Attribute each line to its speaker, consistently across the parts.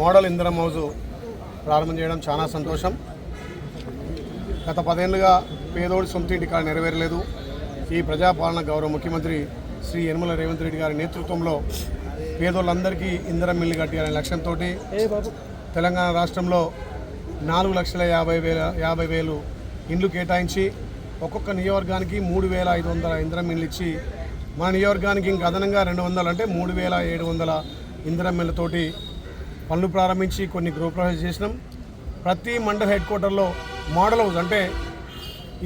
Speaker 1: Model ఇంధనం house ప్రారంభం చేయడం చాలా సంతోషం. గత పదేళ్ళుగా పేదోడి సొంత ఇంటి కాడ నెరవేరలేదు. ఈ ప్రజాపాలన గౌరవ ముఖ్యమంత్రి శ్రీ యనమల రేవంత్ రెడ్డి గారి నేతృత్వంలో పేదోళ్ళందరికీ ఇంధనం మిల్లు కట్టాలనే లక్ష్యంతో తెలంగాణ రాష్ట్రంలో నాలుగు లక్షల యాభై వేల యాభై వేలు ఇండ్లు కేటాయించి ఒక్కొక్క నియోజకవర్గానికి మూడు వేల ఐదు వందల ఇంధనం మిల్లు ఇచ్చి మన నియోజకవర్గానికి ఇంక అదనంగా రెండు వందలు అంటే మూడు వేల ఏడు వందల ఇంధనం మిల్లతోటి పనులు ప్రారంభించి కొన్ని గృహప్రవేశం చేసినాం. ప్రతి మండల హెడ్ క్వార్టర్లో మోడల్ హౌస్ అంటే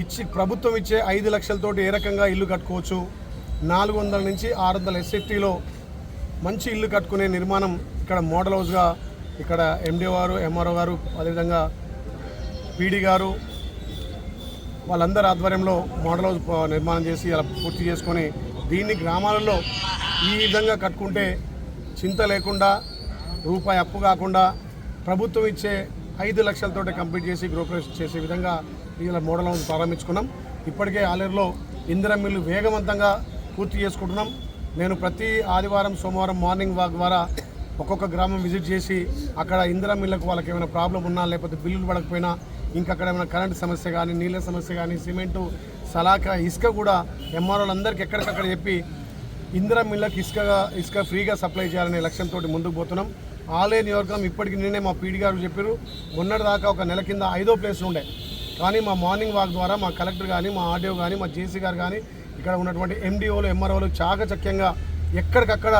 Speaker 1: ఇచ్చి ప్రభుత్వం ఇచ్చే ఐదు లక్షలతోటి ఏ రకంగా ఇల్లు కట్టుకోవచ్చు? నాలుగు వందల నుంచి ఆరు వందల ఎస్ఎఫ్టీలో మంచి ఇల్లు కట్టుకునే నిర్మాణం ఇక్కడ మోడల్ హౌస్గా ఇక్కడ ఎండి గారు ఎంఆర్ఓ గారు అదేవిధంగా పీడీ గారు వాళ్ళందరి ఆధ్వర్యంలో మోడల్ హౌస్ నిర్మాణం చేసి అలా పూర్తి చేసుకొని దీన్ని గ్రామాలలో ఈ విధంగా కట్టుకుంటే చింత లేకుండా రూపాయి అప్పు కాకుండా ప్రభుత్వం ఇచ్చే ఐదు లక్షలతోటి కంప్లీట్ చేసి గృహప్రవేశం చేసే విధంగా ఇలా మోడల్ హౌస్ ప్రారంభించుకున్నాం. ఇప్పటికే ఆలేరులో ఇందిరా మిల్లు వేగవంతంగా పూర్తి చేసుకుంటున్నాం. నేను ప్రతి ఆదివారం సోమవారం మార్నింగ్ వాక్ ద్వారా ఒక్కొక్క గ్రామం విజిట్ చేసి అక్కడ ఇందిరా మిల్లకు వాళ్ళకి ఏమైనా ప్రాబ్లం ఉన్నా లేకపోతే బిల్లులు పడకపోయినా ఇంకా అక్కడ ఏమైనా కరెంట్ సమస్య కానీ నీళ్ళ సమస్య కానీ సిమెంటు సలాక ఇసుక కూడా ఎంఆర్ఓలందరికీ ఎక్కడికక్కడ చెప్పి ఇందిరా మిల్లకి ఇసుకగా ఇసుక ఫ్రీగా సప్లై చేయాలనే లక్ష్యంతో ముందుకు పోతున్నాం. ఆలయ నియోజకవర్గం ఇప్పటికి నిన్నే మా పీడి గారు చెప్పారు. మొన్నటి దాకా ఒక నెల కింద ఐదో ప్లేస్ ఉండే. కానీ మా మార్నింగ్ వాక్ ద్వారా మా కలెక్టర్ కానీ మా ఆర్డీఓ కానీ మా జేసీ గారు కానీ ఇక్కడ ఉన్నటువంటి ఎండిఓలు ఎంఆర్ఓలు చాకచక్యంగా ఎక్కడికక్కడ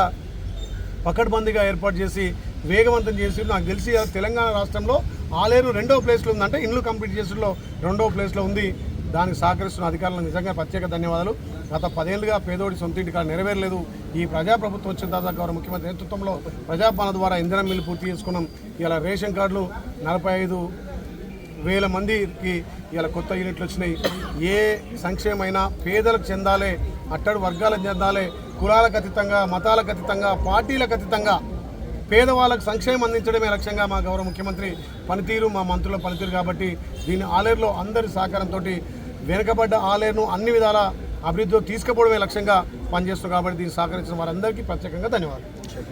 Speaker 1: పకడ్బందీగా ఏర్పాటు చేసి వేగవంతం చేసి నాకు తెలిసి తెలంగాణ రాష్ట్రంలో ఆలేరు రెండో ప్లేస్లో ఉందంటే ఇండ్లు కంప్లీట్ చేసులో రెండవ ప్లేస్లో ఉంది. దానికి సహకరిస్తున్న అధికారులకు నిజంగా ప్రత్యేక ధన్యవాదాలు. గత పదేళ్ళుగా పేదోడి సొంత ఇంటి కాడ నెరవేరలేదు. ఈ ప్రజాప్రభుత్వం వచ్చిన తర్వాత గౌరవ ముఖ్యమంత్రి నేతృత్వంలో ప్రజాపాలన ద్వారా ఇంధనం మిల్లు పూర్తి చేసుకున్నాం. ఇలా రేషన్ కార్డులు నలభై ఐదు వేల మందికి ఇలా కొత్త యూనిట్లు వచ్చినాయి. ఏ సంక్షేమైనా పేదలకు చెందాలే అట్టడు వర్గాలకు చెందాలే కులాలకు అతీతంగా మతాలకు అతీతంగా పార్టీలకు అతీతంగా పేదవాళ్ళకు సంక్షేమం అందించడమే లక్ష్యంగా మా గౌరవ ముఖ్యమంత్రి పనితీరు మా మంత్రుల పనితీరు కాబట్టి దీని ఆలేరులో అందరి సహకారంతో వెనుకబడ్డ ఆలయను అన్ని విధాల అభివృద్ధిలో తీసుకుపోవడమే లక్ష్యంగా పనిచేస్తుంది కాబట్టి దీన్ని సహకరించిన వారందరికీ ప్రత్యేకంగా ధన్యవాదాలు.